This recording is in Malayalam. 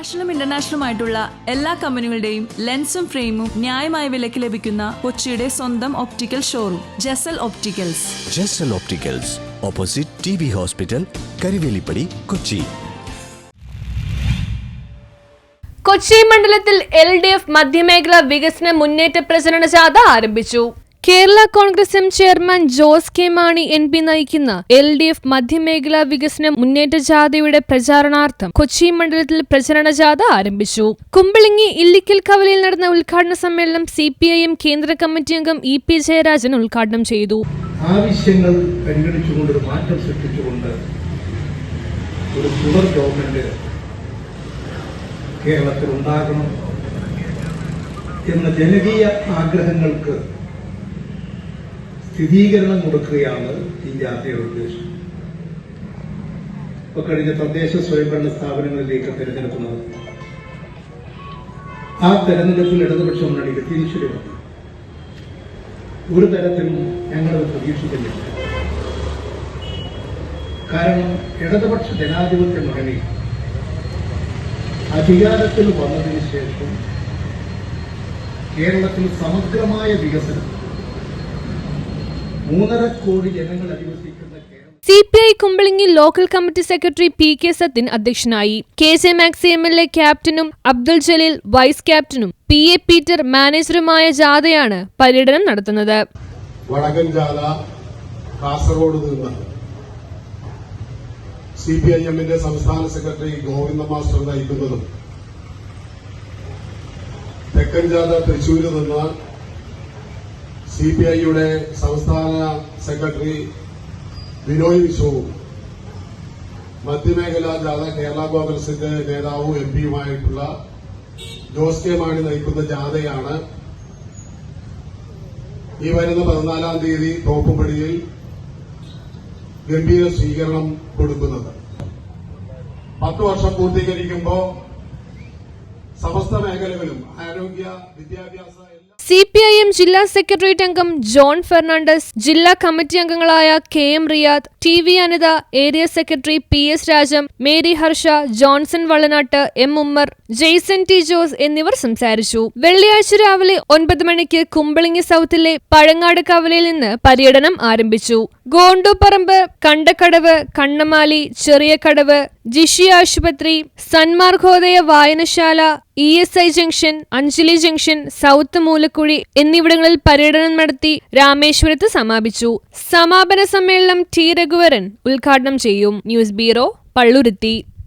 നാഷണലും ഇന്റർനാഷണലും ആയിട്ടുള്ള എല്ലാ കമ്പനികളുടെയും ലെൻസും ഫ്രെയിമും ന്യായമായ വിലയ്ക്ക് ലഭിക്കുന്ന കൊച്ചിയുടെ സ്വന്തം optical showroom Jasal opticals Jasal opticals opposite T B hospital Karivelippady Kochi Kochi മണ്ഡലത്തിൽ എൽ ഡി എഫ് മധ്യമേഖല വികസന മുന്നേറ്റ പ്രചരണ ജാഥ ആരംഭിച്ചു. Kerala Congress M chairman Jose K Mani N P നയിക്കുന്ന എൽ ഡി എഫ് മധ്യമേഖലാ വികസന മുന്നേറ്റ ജാഥയുടെ പ്രചാരണാർത്ഥം കൊച്ചി മണ്ഡലത്തിൽ പ്രചരണ ജാഥ ആരംഭിച്ചു. കുമ്പളിങ്ങി ഇല്ലിക്കൽ കവലയിൽ നടന്ന ഉദ്ഘാടന സമ്മേളനം സി പി ഐ എം കേന്ദ്ര കമ്മിറ്റി അംഗം ഇ പി ജയരാജൻ ഉദ്ഘാടനം ചെയ്തു. ആവശ്യങ്ങൾ പരിഗണിച്ചുകൊണ്ടൊരു മാറ്റം സൃഷ്ടിച്ചുകൊണ്ട് ഒരു തുടർ ഗവൺമെന്റ് കേരളത്തിൽ ഉണ്ടാകണം എന്ന ജനകീയ ആഗ്രഹങ്ങൾക്ക് സ്ഥിരീകരണം കൊടുക്കുകയാണ് ഈ ജാഥയുടെ ഉദ്ദേശം. ഇപ്പൊ കഴിഞ്ഞ തദ്ദേശ സ്വയംഭരണ സ്ഥാപനങ്ങളിലേക്ക് തെരഞ്ഞെടുപ്പ് നടത്തി ആ തെരഞ്ഞെടുപ്പിൽ ഇടതുപക്ഷം മുന്നണിക്ക് തിരിച്ചടി വന്നു ഒരു തരത്തിലും ഞങ്ങളത് പ്രതീക്ഷിക്കുന്നില്ല. കാരണം ഇടതുപക്ഷ ജനാധിപത്യ മുന്നണി അധികാരത്തിൽ വന്നതിന് ശേഷം കേരളത്തിൽ സമഗ്രമായ വികസനം മൂന്നര കോടി ജനങ്ങൾ അധിവസിക്കുന്ന C P I Kumbalangi local committee secretary P K Sathyan അധ്യക്ഷനായി. K J Maxi M L A ക്യാപ്റ്റനും അബ്ദുൾ ജലീൽ വൈസ് ക്യാപ്റ്റനും പി എ പീറ്റർ മാനേജറുമായ ജാഥയാണ് പര്യടനം നടത്തുന്നത്. വടകൻ ജാഥ കാസർഗോഡ് നിന്ന് സി പി ഐ എമ്മിന്റെ സംസ്ഥാന സെക്രട്ടറി ഗോവിന്ദ മാസ്റ്റർ നയിക്കുന്നതും തെക്കൻ ജാഥ തൃശൂരിൽ നിന്ന് സി പി ഐയുടെ സംസ്ഥാന സെക്രട്ടറി ബിനോയ് വിശ്വവും മധ്യമേഖലാ ജാഥ കേരള കോൺഗ്രസിന്റെ നേതാവും എം പിയുമായിട്ടുള്ള ജോസ് കെ മാണി നയിക്കുന്ന ജാഥയാണ്. ഈ വരുന്ന പതിനാലാം തീയതി തോപ്പുംപടിയിൽ ഗംഭീര സ്വീകരണം കൊടുക്കുന്നത്. പത്ത് വർഷം പൂർത്തീകരിക്കുമ്പോൾ സമസ്ത മേഖലകളും ആരോഗ്യ വിദ്യാഭ്യാസ സി പി ഐ എം ജില്ലാ സെക്രട്ടേറിയറ്റ് അംഗം ജോൺ ഫെർണാണ്ടസ് ജില്ലാ കമ്മിറ്റി അംഗങ്ങളായ K M Riyad T V Anitha area secretary P S Rajam Mary Harsha Johnson Vallanattu M Ummer Jaison T Jose എന്നിവർ സംസാരിച്ചു. വെള്ളിയാഴ്ച രാവിലെ ഒൻപത് മണിക്ക് കുമ്പളിങ്ങി സൗത്തിലെ പഴങ്ങാട് കവലയിൽ നിന്ന് പര്യടനം ആരംഭിച്ചു. ഗോണ്ടുപറമ്പ് കണ്ടക്കടവ് കണ്ണമാലി ചെറിയ കടവ് ജിഷി ആശുപത്രി സന്മാർഗോദയ വായനശാല E S I junction Anjali junction south Moolakuzhi എന്നിവിടങ്ങളിൽ പര്യടനം നടത്തി രാമേശ്വരത്ത് സമാപിച്ചു. സമാപന സമ്മേളനം ടി രഘുവരൻ ഉദ്ഘാടനം ചെയ്യും. News bureau Palluruthy.